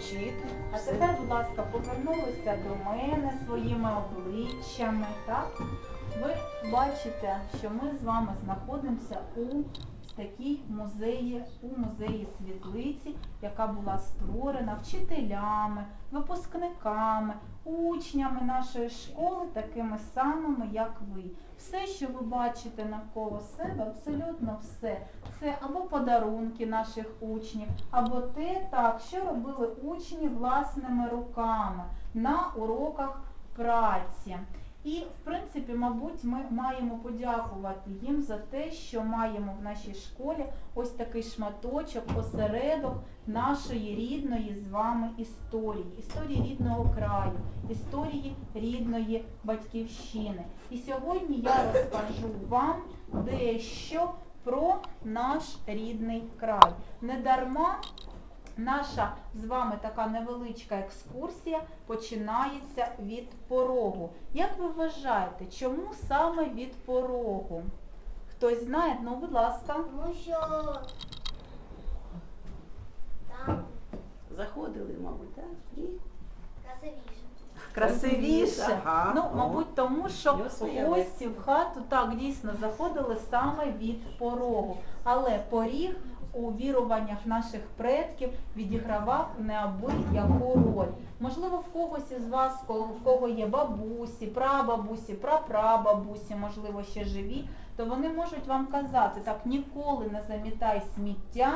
Слухаємо А тепер, будь ласка, повернулися до мене своїми обличчями. Так? Ви бачите, що ми з вами знаходимося у такій музеї, у музеї світлиці, яка була створена вчителями, випускниками, учнями нашої школи, такими самими, як ви. Все, що ви бачите навколо себе, абсолютно все. Це або подарунки наших учнів, або те, так, що робили учні власними руками на уроках праці. І, в принципі, мабуть, ми маємо подякувати їм за те, що маємо в нашій школі ось такий шматочок, осередок нашої рідної з вами історії, історії рідного краю, історії рідної батьківщини. І сьогодні я розкажу вам дещо про наш рідний край. Недарма наша з вами така невеличка екскурсія починається від порогу. Як ви вважаєте, чому саме від порогу? Хтось знає? Ну, будь ласка. Тому що там Заходили, мабуть, так? І красивіше. Красивіше. Ага, ну, мабуть, тому що гості в хату так дійсно заходили саме від порогу. Але поріг у віруваннях наших предків відігравав неабияку роль. Можливо, в когось із вас, в кого є бабусі, прабабусі, прапрабабусі, можливо, ще живі, то вони можуть вам казати, так ніколи не замітай сміття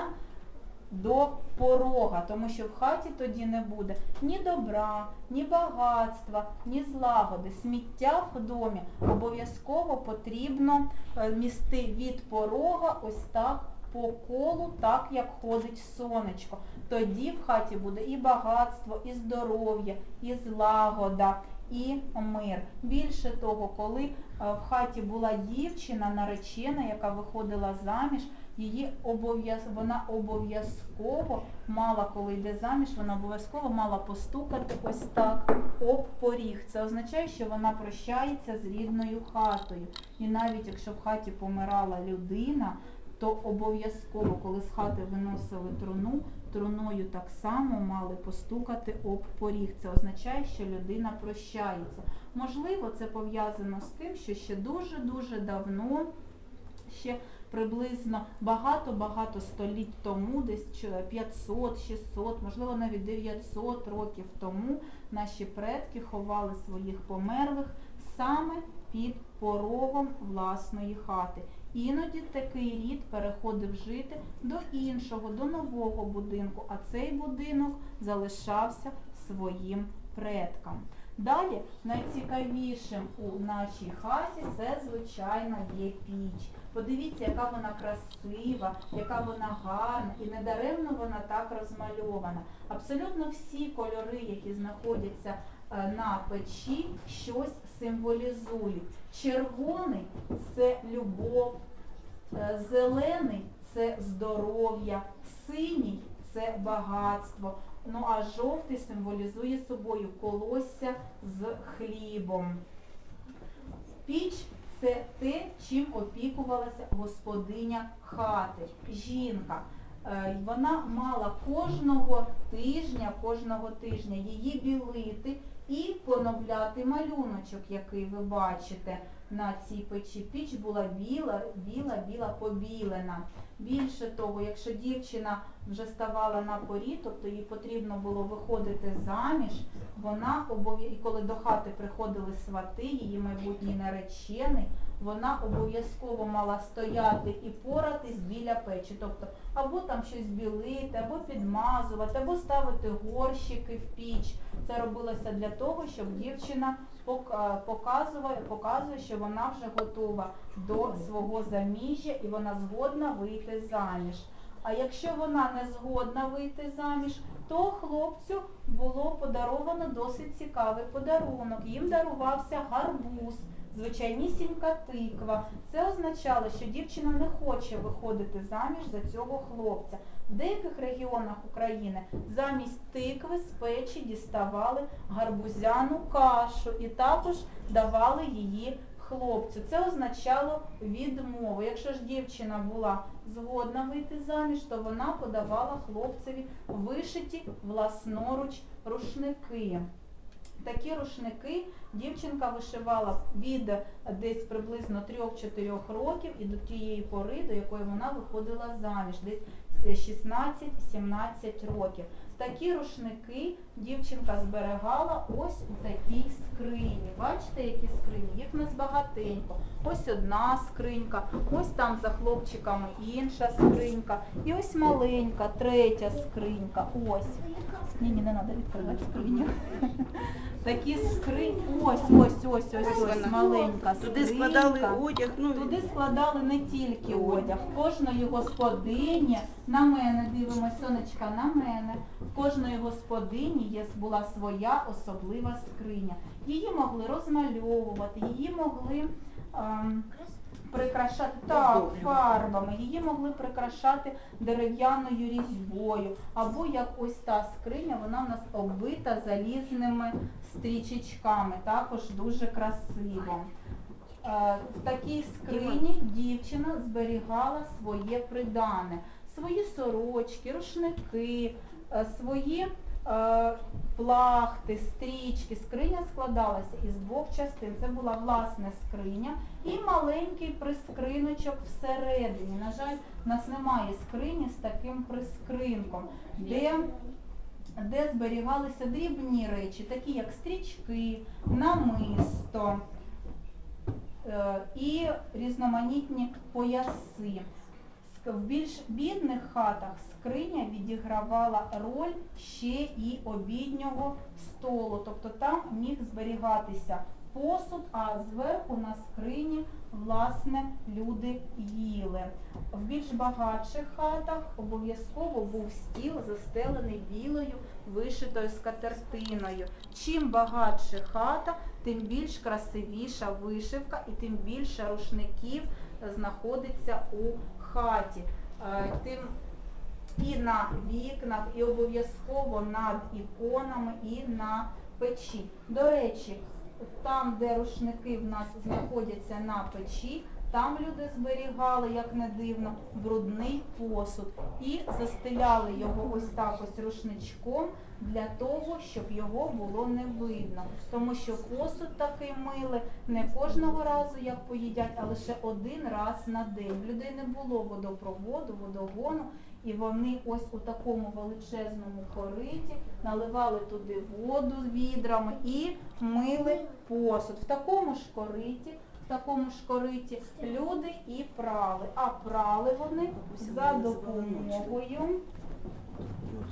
до порога, тому що в хаті тоді не буде ні добра, ні багатства, ні злагоди. Сміття в домі обов'язково потрібно е, місти від порога ось так по колу, так як ходить сонечко. Тоді в хаті буде і багатство, і здоров'я, і злагода, і мир. Більше того, коли е, в хаті була дівчина наречена, яка виходила заміж, її обов'яз... вона обов'язково мала, коли йде заміж, вона обов'язково мала постукати ось так об поріг. Це означає, що вона прощається з рідною хатою. І навіть якщо в хаті помирала людина, то обов'язково, коли з хати виносили труну, труною так само мали постукати об поріг. Це означає, що людина прощається. Можливо, це пов'язано з тим, що ще дуже-дуже давно, ще приблизно багато-багато століть тому, десь 500, 600, можливо навіть 900 років тому наші предки ховали своїх померлих саме під порогом власної хати. Іноді такий рід переходив жити до іншого, до нового будинку, а цей будинок залишався своїм предкам. Далі найцікавішим у нашій хаті це, звичайно, є піч. Подивіться, яка вона красива, яка вона гарна і недаремно вона так розмальована. Абсолютно всі кольори, які знаходяться е, на печі, щось символізують. Червоний це любов, е, зелений це здоров'я, синій це багатство. Ну а жовтий символізує собою колосся з хлібом. Піч це те, чим опікувалася господиня хати, жінка. Е, Вона мала кожного тижня, кожного тижня її білити і поновляти малюночок, який ви бачите на цій печі. Піч була біла, біла, біла побілена. Більше того, якщо дівчина вже ставала на порі, тобто їй потрібно було виходити заміж, вона обов'я... і коли до хати приходили свати, її майбутній наречений, вона обов'язково мала стояти і поратись біля печі. Тобто або там щось білити, або підмазувати, або ставити горщики в піч. Це робилося для того, щоб дівчина пок- показувала, показує, що вона вже готова до свого заміжжя і вона згодна вийти заміж. А якщо вона не згодна вийти заміж, то хлопцю було подаровано досить цікавий подарунок. Їм дарувався гарбуз, звичайнісінька тиква. Це означало, що дівчина не хоче виходити заміж за цього хлопця. В деяких регіонах України замість тикви з печі діставали гарбузяну кашу і також давали її хлопцю. Це означало відмову. Якщо ж дівчина була згодна вийти заміж, то вона подавала хлопцеві вишиті власноруч рушники. Такі рушники дівчинка вишивала від десь приблизно 3-4 років і до тієї пори, до якої вона виходила заміж, десь 16-17 років. Такі рушники дівчинка зберегала ось у такій скрині. Бачите, які скрині? Їх нас багатенько. Ось одна скринька, ось там за хлопчиками інша скринька. І ось маленька, третя скринька. Ось. Ні, ні, не треба відкривати скриню. Такі скрині. Ось, ось, ось, ось, ось, маленька Туди складали одяг, ну Туди складали не тільки одяг. В кожної господині, на мене дивимося, сонечка, на мене. В кожної господині є, була своя особлива скриня. Її могли розмальовувати, її могли ем, прикрашати так, фарбами, її могли прикрашати дерев'яною різьбою. Або як ось та скриня, вона в нас оббита залізними стрічечками, також дуже красиво. Е, В такій скрині дівчина зберігала своє придане, свої сорочки, рушники, е, свої плахти, стрічки. Скриня складалася із двох частин. Це була власне скриня і маленький прискриночок всередині. На жаль, в нас немає скрині з таким прискринком, де де зберігалися дрібні речі, такі як стрічки, намисто е, і різноманітні пояси. В більш бідних хатах скриня відігравала роль ще і обіднього столу, тобто там міг зберігатися посуд, а зверху на скрині власне люди їли. В більш багатших хатах обов'язково був стіл застелений білою вишитою скатертиною. Чим багатша хата, тим більш красивіша вишивка і тим більше рушників знаходиться у хаті. Е, Тим і на вікнах, і обов'язково над іконами, і на печі. До речі, там, де рушники в нас знаходяться на печі, там люди зберігали, як не дивно, брудний посуд і застеляли його ось так ось рушничком для того, щоб його було не видно. Тому що посуд такий мили не кожного разу, як поїдять, а лише один раз на день. В людей не було водопроводу, водогону, і вони ось у такому величезному кориті наливали туди воду з відрами і мили посуд. В такому ж кориті, в такому ж кориті люди і прали. А прали вони за допомогою.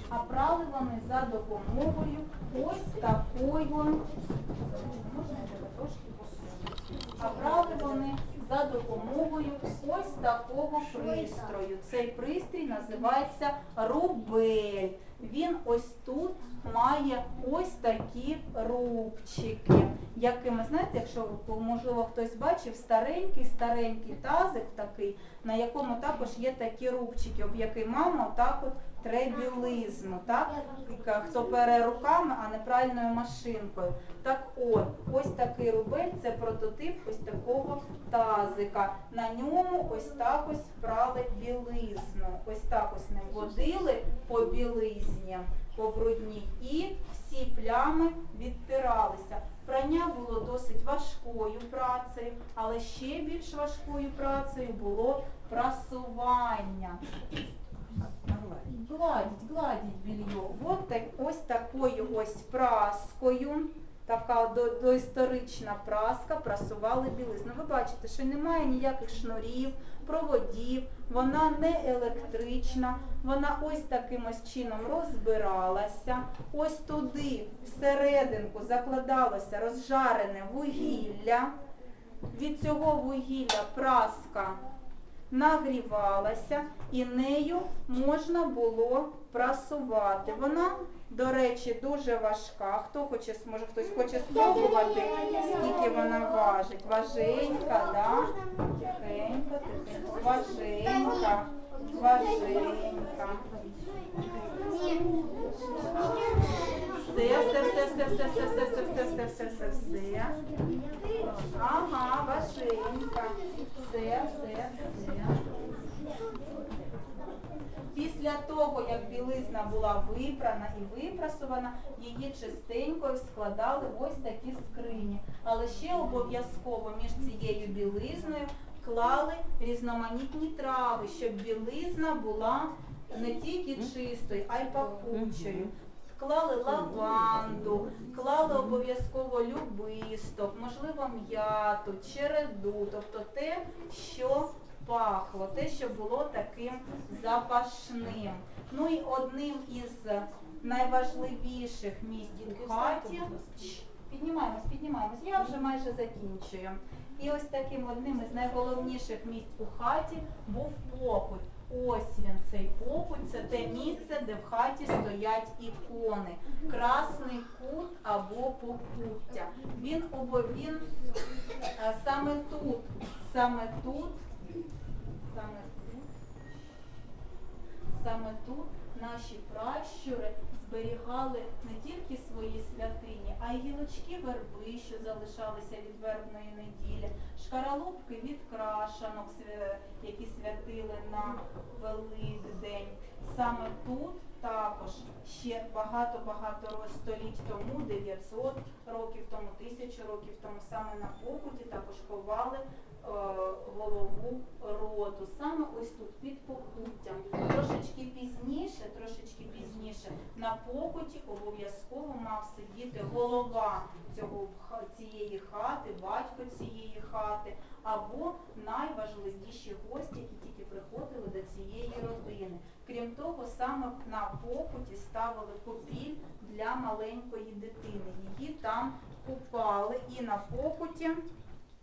А прали вони за допомогою ось такої. Можна трошки посуну? А прали вони за допомогою ось такого пристрою. Цей пристрій називається рубель. Він ось тут має ось такі рубчики, якими, знаєте, якщо можливо хтось бачив, старенький, старенький тазик такий, на якому також є такі рубчики, об який мама отак от тре білизну, так? Хто пере руками, а не пральною машинкою. Так от, ось такий рубель, це прототип ось такого тазика. На ньому ось так ось прали білизну. Ось так ось ним водили по білизні, по брудній, і всі плями відтиралися. Прання було досить важкою працею, але ще більш важкою працею було прасування. Гладіть, гладіть більйо. От так, ось такою ось праскою, така до, доісторична праска, прасували білизну. Ви бачите, що немає ніяких шнурів, проводів, вона не електрична, вона ось таким ось чином розбиралася. Ось туди, всерединку, закладалося розжарене вугілля. Від цього вугілля праска нагрівалася і нею можна було прасувати. Вона, до речі, дуже важка. Хто хоче, може хтось хоче спробувати, скільки вона важить. Важенька, да? Тихенько, тихенько. Важенька, важенька. Все, все, все, все, все, все, все, все, все, все, все, все, все. Ага, важенька. Все, все, все. Після того, як білизна була випрана і випрасована, її чистенько складали в ось такі скрині. Але ще обов'язково між цією білизною клали різноманітні трави, щоб білизна була не тільки чистою, а й пахучою. Клали лаванду, клали обов'язково любисток, можливо, м'яту, череду, тобто те, що пахло, те, що було таким запашним. Ну і одним із найважливіших місць у хаті. Піднімаємось, піднімаємось. Я вже майже закінчую. І ось таким одним із найголовніших місць у хаті був покуть. Ось він цей покуть, це те місце, де в хаті стоять ікони. Красний кут або покуття. Він обо він е, саме тут, саме тут, саме тут, саме тут наші пращури зберігали не тільки свої святині, а й гілочки верби, що залишалися від вербної неділі, шкаралупки від крашанок, які святили на Великдень. Саме тут також ще багато-багато століть тому, 900 років тому, 1000 років тому, саме на покуті також ховали голову роду. Саме ось тут під покуттям. Трошечки пізніше, трошечки пізніше на покуті обов'язково мав сидіти голова цього цієї хати, батько цієї хати, або найважливіші гості, які тільки приходили до цієї родини. Крім того, саме на покуті ставили купіль для маленької дитини. Її там купали і на покуті,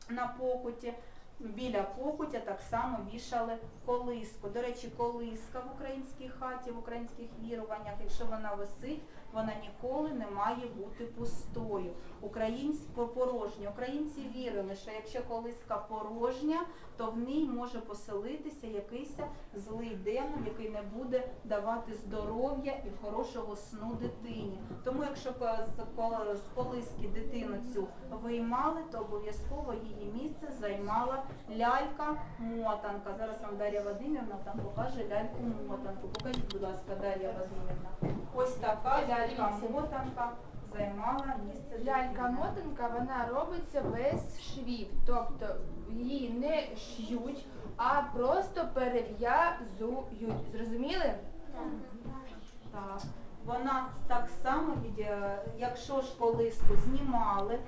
на покуті. Біля покутя так само вішали колиску. До речі, колиска в українській хаті, в українських віруваннях, якщо вона висить, вона ніколи не має бути пустою. Українсько порожня. Українці вірили, що якщо колиска порожня, то в ній може поселитися якийсь злий демон, який не буде давати здоров'я і хорошого сну дитині. Тому якщо з колиски дитину цю виймали, то обов'язково її місце займала лялька-мотанка. Зараз вам Дар'я Вадимівна там покаже ляльку-мотанку. Покажіть, будь ласка, Дар'я Вадимівна. Ось така лялька-мотанка займала місце. Лялька-мотанка вона робиться без швів, тобто її не ш'ють, а просто перев'язують. Зрозуміли? Так. Вона так само, від- е, якщо ж колиску знімали,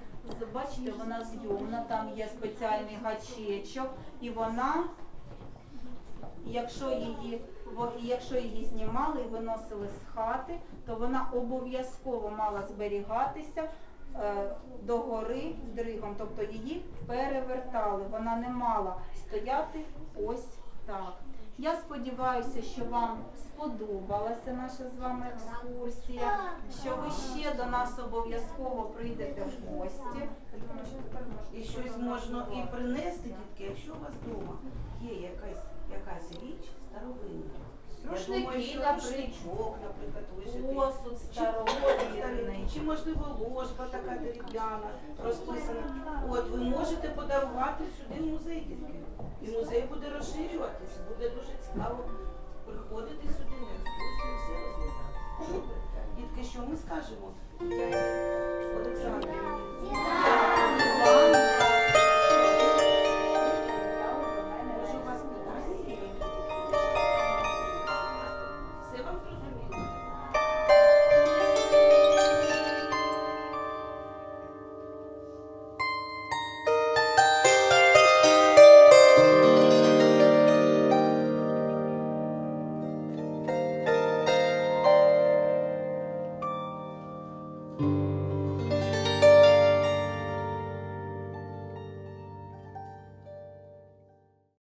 бачите, вона зйомна, там є спеціальний гачечок, і вона, якщо її, і якщо її знімали і виносили з хати, то вона обов'язково мала зберігатися е, догори дригом, тобто її перевертали, вона не мала стояти ось так. Я сподіваюся, що вам сподобалася наша з вами екскурсія, що ви ще до нас обов'язково прийдете в гості. І щось можна і принести, дітки, якщо у вас вдома є якась, якась річ старовинна. Рушники, наприклад. Посуд старовинний. чи можливо ложка така дерев'яна, розписана. От ви можете подарувати сюди в музей, дітки. І музей буде розширюватися, буде дуже цікаво приходити сюди на екскурсію, все розглядати. Дітки, що ми скажемо? Олександрівна,